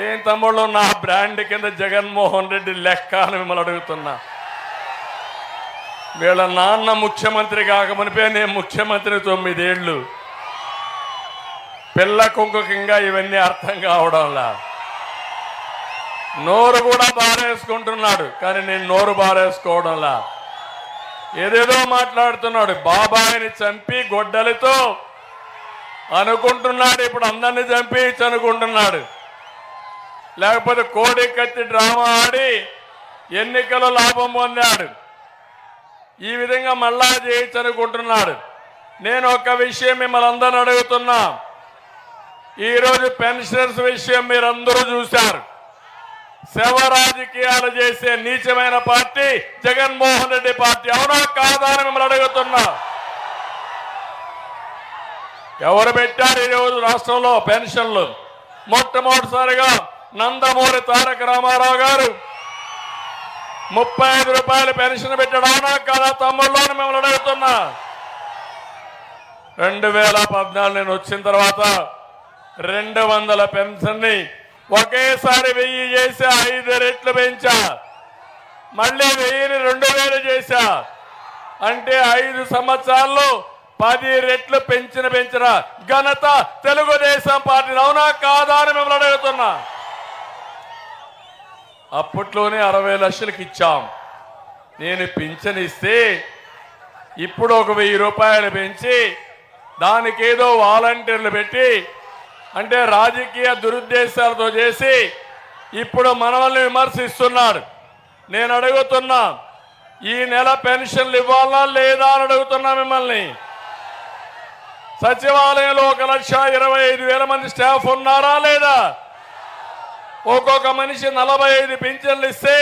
ఏం తమ్ముళ్ళు నా బ్రాండ్ కింద జగన్మోహన్ రెడ్డి లెక్క అని మిమ్మల్ని అడుగుతున్నా. వీళ్ళ నాన్న ముఖ్యమంత్రి కాకమునిపే నేను ముఖ్యమంత్రి తొమ్మిదేళ్ళు. పిల్ల కుంకుకంగా ఇవన్నీ అర్థం కావడంలా. నోరు కూడా బారేసుకుంటున్నాడు కానీ నేను నోరు బారేసుకోవడంలా. ఏదేదో మాట్లాడుతున్నాడు బాబాయిని చంపి గొడ్డలితో అనుకుంటున్నాడు ఇప్పుడు అందరిని చంపి అనుకుంటున్నాడు లేకపోతే కోడి కత్తి డ్రామా ఆడి ఎన్నికల లాభం పొందాడు. ఈ విధంగా మళ్ళా చేయించనుకుంటున్నాడు నేను ఒక విషయం మిమ్మల్ని అందరిని అడుగుతున్నా. ఈరోజు పెన్షనర్స్ విషయం మీరందరూ చూశారు. శవ రాజకీయాలు చేసే నీచమైన పార్టీ జగన్మోహన్ రెడ్డి పార్టీ. అవునా కాదా అని మిమ్మల్ని అడుగుతున్నా. ఎవరు పెట్టారు ఈరోజు రాష్ట్రంలో పెన్షన్లు? మొట్టమొదటిసారిగా నందమూరి తారక రామారావు గారు. ముప్పై ఐదు రూపాయలు పెన్షన్ పెట్టడానా కదా కాదా తమ్ముళ్ళు మిమ్మల్ని అడుగుతున్నా. రెండు వేల పద్నాలుగు నేను వచ్చిన తర్వాత రెండు వందల పెన్షన్ని ఒకేసారి వెయ్యి చేసి ఐదు రెట్లు పెంచా. మళ్ళీ వెయ్యిని రెండు వేలు చేశా అంటే ఐదు సంవత్సరాల్లో పది రెట్లు పెంచిన పెంచిన ఘనత తెలుగుదేశం పార్టీ అవునా కాదా అని మిమ్మల్ని అడుగుతున్నా. అప్పట్లోనే అరవై లక్షలకి ఇచ్చాం. నేను పింఛన్ ఇస్తే ఇప్పుడు ఒక వెయ్యి రూపాయలు పెంచి దానికేదో వాలంటీర్లు పెట్టి అంటే రాజకీయ దురుద్దేశాలతో చేసి ఇప్పుడు మనల్ని విమర్శిస్తున్నాడు. నేను అడుగుతున్నా ఈ నెల పెన్షన్లు ఇవ్వాలా లేదా అని అడుగుతున్నా మిమ్మల్ని. సచివాలయంలో ఒక లక్ష ఇరవై ఐదు వేల మంది స్టాఫ్ ఉన్నారా లేదా? ఒక్కొక్క మనిషి నలభై ఐదు పింఛన్లు ఇస్తే